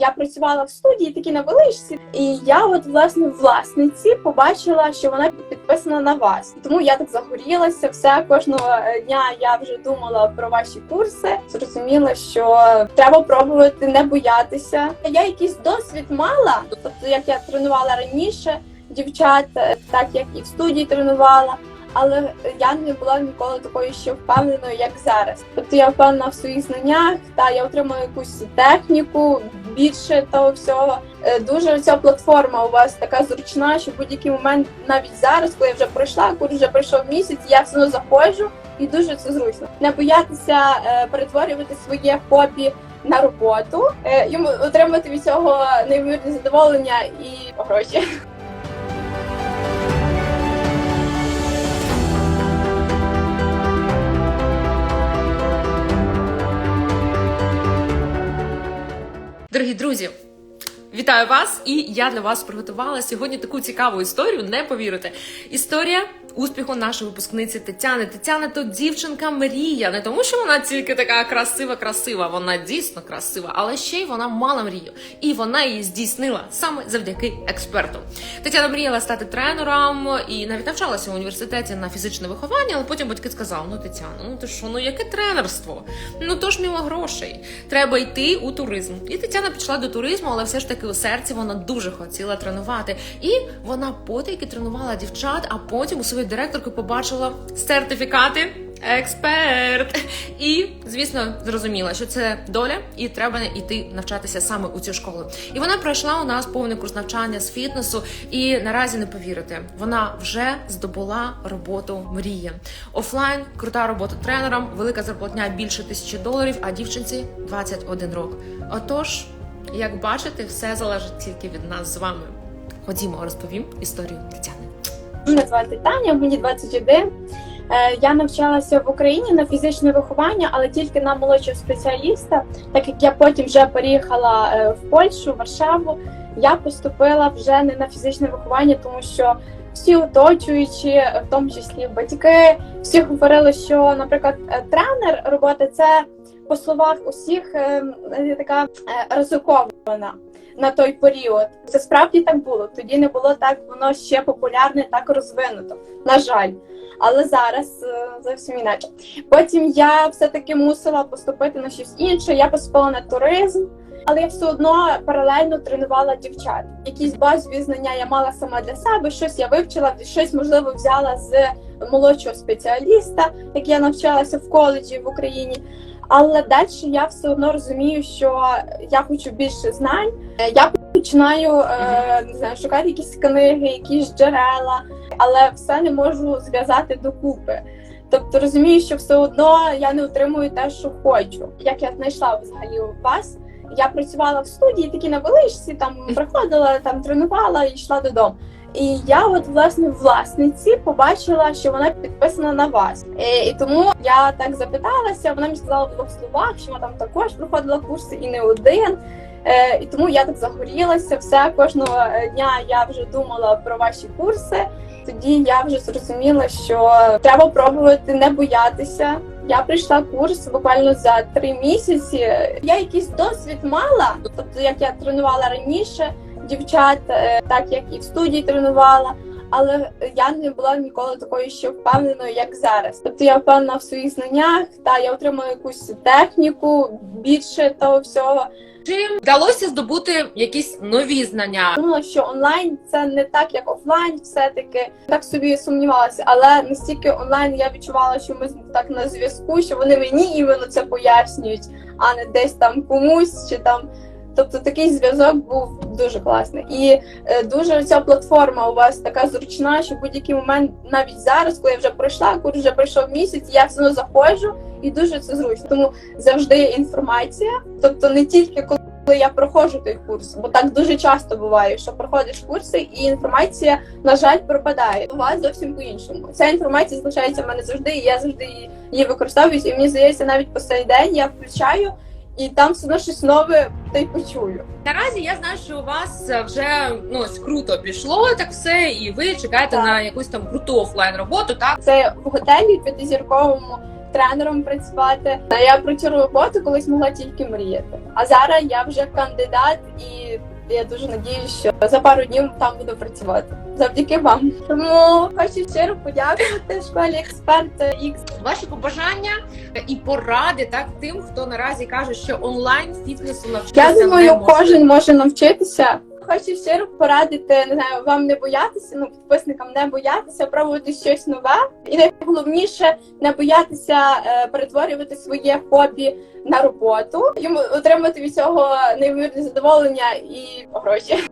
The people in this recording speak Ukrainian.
Я працювала в студії, такі на величці, і я, от власне, власниці побачила, що вона підписана на вас. Тому я так загорілася. Все кожного е, дня я вже думала про ваші курси. Зрозуміла, що треба пробувати не боятися. Я якийсь досвід мала, тобто як я тренувала раніше дівчат, е, так як і в студії тренувала. Але я не була ніколи такою ще впевненою, як зараз. Тобто я впевнена в своїх знаннях, та я отримала якусь техніку більше того всього. Е, Дуже ця платформа у вас така зручна, що в будь-який момент, навіть зараз, коли я вже пройшла, курс вже пройшов місяць, я все одно заходжу і дуже це зручно. Не боятися е, перетворювати своє хобі на роботу, е, йому отримати від цього неймовірне задоволення і гроші. Дорогі друзі, вітаю вас! І я для вас приготувала сьогодні таку цікаву історію. Не повірите. Історія успіху нашої випускниці Тетяни. Тетяна то дівчинка мрія. Не тому, що вона тільки така красива, красива. Вона дійсно красива, але ще й вона мала мрію. І вона її здійснила саме завдяки експерту. Тетяна мріяла стати тренером і навіть навчалася в університеті на фізичне виховання, але потім батьки сказали: ну Тетяна, ну ти що, ну яке тренерство? Ну то ж мімо грошей. Треба йти у туризм. І Тетяна пішла до туризму, але все ж таки у серці вона дуже хотіла тренувати. І вона потайки тренувала дівчат, а потім у своєї директорки побачила сертифікати. Експерт, і звісно зрозуміла, що це доля, і треба йти навчатися саме у цю школу. І вона пройшла у нас повний курс навчання з фітнесу. І наразі не повірите, вона вже здобула роботу мрії. Офлайн, крута робота тренером, велика зарплатня більше тисячі доларів, а дівчинці 21 рок. Отож, як бачите, все залежить тільки від нас з вами. Ходімо, розповім історію Тетяни. Мене звати Таня, мені 21. Е, Я навчалася в Україні на фізичне виховання, але тільки на молодшого спеціаліста. Так як я потім вже переїхала е, в Польщу, Варшаву, я поступила вже не на фізичне виховання, тому що всі оточуючі, в тому числі батьки, всі говорили, що, наприклад, е, тренер роботи це по словах усіх е, е, така ризикована на той період. Це справді так було. Тоді не було так, воно ще популярне, так розвинуто. На жаль. Але зараз зовсім інакше. Потім я все-таки мусила поступити на щось інше. Я поступила на туризм, але я все одно паралельно тренувала дівчат. Якісь базові знання я мала сама для себе, щось я вивчила, щось можливо взяла з молодшого спеціаліста, як я навчалася в коледжі в Україні. Але далі я все одно розумію, що я хочу більше знань. Я починаю е, не знаю, шукати якісь книги, якісь джерела, але все не можу зв'язати докупи. Тобто розумію, що все одно я не отримую те, що хочу. Як я знайшла взагалі вас, я працювала в студії, такі на величці, там приходила, там тренувала і йшла додому. І я, от власне, власниці побачила, що вона підписана на вас. Е, І тому я так запиталася. Вона мені сказала в двох словах, що вона там також проходила курси і не один. Е, І тому я так загорілася. Все кожного е, дня я вже думала про ваші курси. Тоді я вже зрозуміла, що треба пробувати не боятися. Я прийшла курс буквально за три місяці. Я якийсь досвід мала, тобто як я тренувала раніше дівчат, е, так як і в студії тренувала. Але я не була ніколи такою ще впевненою, як зараз. Тобто я впевнена в своїх знаннях, та я отримала якусь техніку більше того всього. Чим вдалося здобути якісь нові знання? Думала, що онлайн це не так, як офлайн, все таки так собі сумнівалася. Але настільки онлайн я відчувала, що ми так на зв'язку, що вони мені іменно це пояснюють, а не десь там комусь чи там. Тобто такий зв'язок був дуже класний. І е, дуже ця платформа у вас така зручна, що в будь-який момент, навіть зараз, коли я вже пройшла, курс вже пройшов місяць, я все одно заходжу і дуже це зручно. Тому завжди є інформація. Тобто не тільки коли я проходжу той курс, бо так дуже часто буває, що проходиш курси, і інформація, на жаль, пропадає. У вас зовсім по-іншому. Ця інформація залишається в мене завжди, і я завжди її використовую. І мені здається, навіть по цей день я включаю, і там все одно щось нове та й почую. Наразі я знаю, що у вас вже ну ось круто пішло так все, і ви чекаєте Так. на якусь там круту офлайн роботу. Так Це в готелі п'ятизірковому тренером працювати. Та Я про цю роботу колись могла тільки мріяти. А зараз я вже кандидат і. Я дуже надіюсь, що за пару днів там буду працювати завдяки вам. Тому хочу щиро подякувати школі експерт Ікс. Ваші побажання і поради так тим, хто наразі каже, що онлайн фітнесу навчитися Я думаю, кожен може навчитися. Хочу щиро порадити, не знаю, вам не боятися, ну підписникам не боятися, пробувати щось нове, і найголовніше не боятися е, перетворювати своє хобі на роботу, йому отримати від цього неймовірне задоволення і гроші.